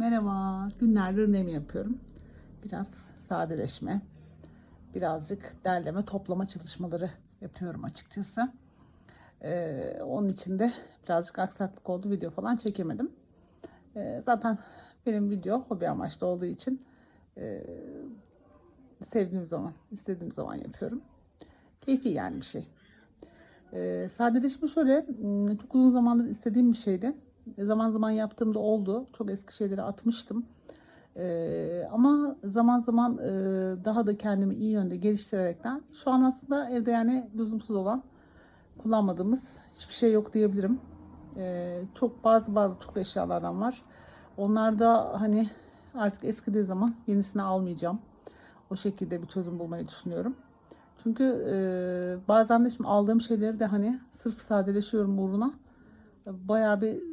Merhaba. Günlerdir önem yapıyorum. Biraz sadeleşme, birazcık derleme, toplama çalışmaları yapıyorum açıkçası. Ee, onun için de birazcık aksaklık oldu. Video falan çekemedim. Ee, zaten benim video hobi amaçlı olduğu için e, sevdiğim zaman, istediğim zaman yapıyorum. Keyfi yani bir şey. Ee, sadeleşme şöyle, çok uzun zamandır istediğim bir şeydi. Zaman zaman yaptığımda oldu. Çok eski şeyleri atmıştım. Ee, ama zaman zaman e, daha da kendimi iyi yönde geliştirerekten şu an aslında evde yani lüzumsuz olan kullanmadığımız hiçbir şey yok diyebilirim. Ee, çok bazı bazı çok eşyalardan var. Onlar da hani artık eskidiği zaman yenisini almayacağım. O şekilde bir çözüm bulmayı düşünüyorum. Çünkü e, bazen de şimdi aldığım şeyleri de hani sırf sadeleşiyorum uğruna bayağı bir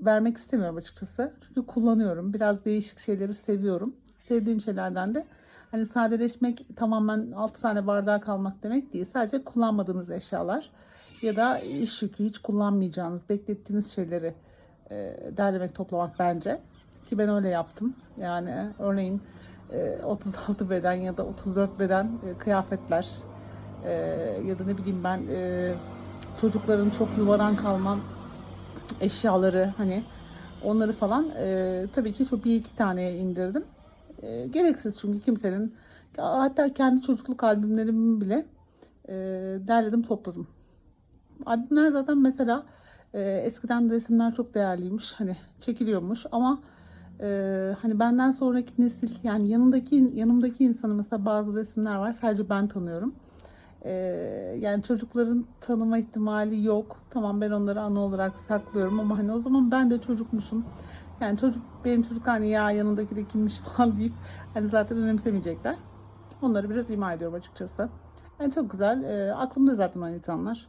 vermek istemiyorum açıkçası. Çünkü kullanıyorum. Biraz değişik şeyleri seviyorum. Sevdiğim şeylerden de hani sadeleşmek tamamen 6 tane bardağa kalmak demek değil. Sadece kullanmadığınız eşyalar ya da iş yükü hiç kullanmayacağınız, beklettiğiniz şeyleri e, derlemek, toplamak bence. Ki ben öyle yaptım. Yani örneğin e, 36 beden ya da 34 beden e, kıyafetler e, ya da ne bileyim ben e, çocukların çok yuvadan kalman eşyaları hani onları falan e, tabii ki çok bir iki taneye indirdim. E, gereksiz çünkü kimsenin hatta kendi çocukluk albümlerimi bile e, derledim topladım. Albümler zaten mesela e, eskiden resimler çok değerliymiş hani çekiliyormuş ama e, hani benden sonraki nesil yani yanındaki yanımdaki insanı mesela bazı resimler var sadece ben tanıyorum. Ee, yani çocukların tanıma ihtimali yok. Tamam ben onları ana olarak saklıyorum ama hani o zaman ben de çocukmuşum. Yani çocuk benim çocuk hani ya yanındaki de kimmiş falan deyip hani zaten önemsemeyecekler. Onları biraz ima ediyorum açıkçası. Yani çok güzel. Ee, aklımda zaten o insanlar.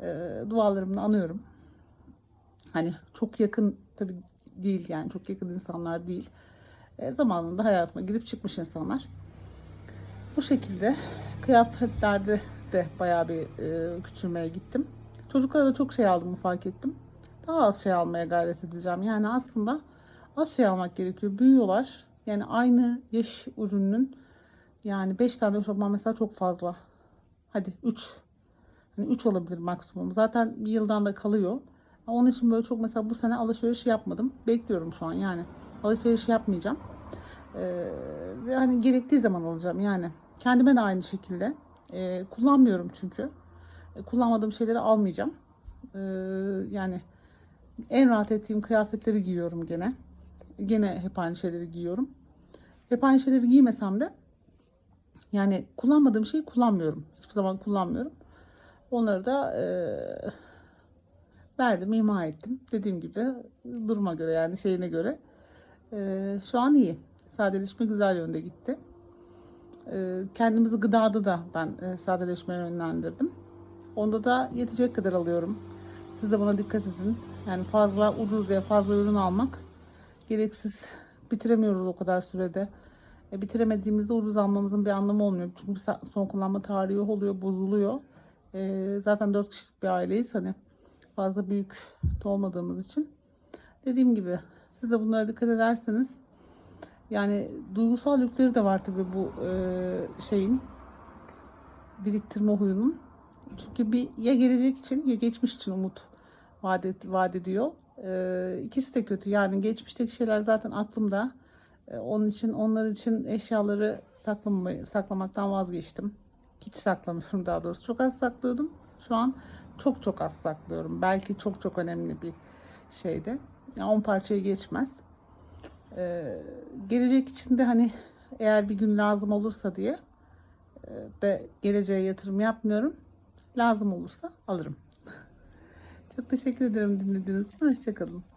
Ee, dualarımla anıyorum. Hani çok yakın tabii değil yani çok yakın insanlar değil. Ee, zamanında hayatıma girip çıkmış insanlar. Bu şekilde kıyafetlerde de bayağı bir e, küçülmeye gittim. Çocuklara da çok şey aldığımı fark ettim. Daha az şey almaya gayret edeceğim. Yani aslında az şey almak gerekiyor. Büyüyorlar. Yani aynı yaş ürünün yani 5 tane eşofman mesela çok fazla. Hadi 3. Hani 3 olabilir maksimum. Zaten bir yıldan da kalıyor. Onun için böyle çok mesela bu sene alışveriş yapmadım. Bekliyorum şu an yani. Alışveriş yapmayacağım. Ee, ve hani gerektiği zaman alacağım yani. Kendime de aynı şekilde. Ee, kullanmıyorum çünkü. Ee, kullanmadığım şeyleri almayacağım. Ee, yani en rahat ettiğim kıyafetleri giyiyorum gene. Gene hep aynı şeyleri giyiyorum. Hep aynı şeyleri giymesem de yani kullanmadığım şeyi kullanmıyorum. Hiçbir zaman kullanmıyorum. Onları da e, verdim, ima ettim. Dediğim gibi duruma göre yani şeyine göre. E, şu an iyi. Sadeleşme güzel yönde gitti. E, kendimizi gıdada da ben e, sadeleşmeye yönlendirdim. Onda da yetecek kadar alıyorum. Siz de buna dikkat edin. Yani fazla ucuz diye fazla ürün almak gereksiz. Bitiremiyoruz o kadar sürede. E, bitiremediğimizde ucuz almamızın bir anlamı olmuyor. Çünkü son kullanma tarihi oluyor, bozuluyor. E, zaten 4 kişilik bir aileyiz. Hani fazla büyük olmadığımız için. Dediğim gibi siz de bunlara dikkat ederseniz yani duygusal yükleri de var tabii bu e, şeyin biriktirme huyunun. Çünkü bir ya gelecek için ya geçmiş için umut vaat, et, vaat ediyor. E, ikisi de kötü. Yani geçmişteki şeyler zaten aklımda. E, onun için onlar için eşyaları saklamayı, saklamaktan vazgeçtim. Hiç saklamıyorum daha doğrusu. Çok az saklıyordum. Şu an çok çok az saklıyorum. Belki çok çok önemli bir şeydi. Yani 10 parçayı geçmez. Ee, gelecek için de hani eğer bir gün lazım olursa diye e, de geleceğe yatırım yapmıyorum. Lazım olursa alırım. Çok teşekkür ederim dinlediğiniz için. Hoşçakalın.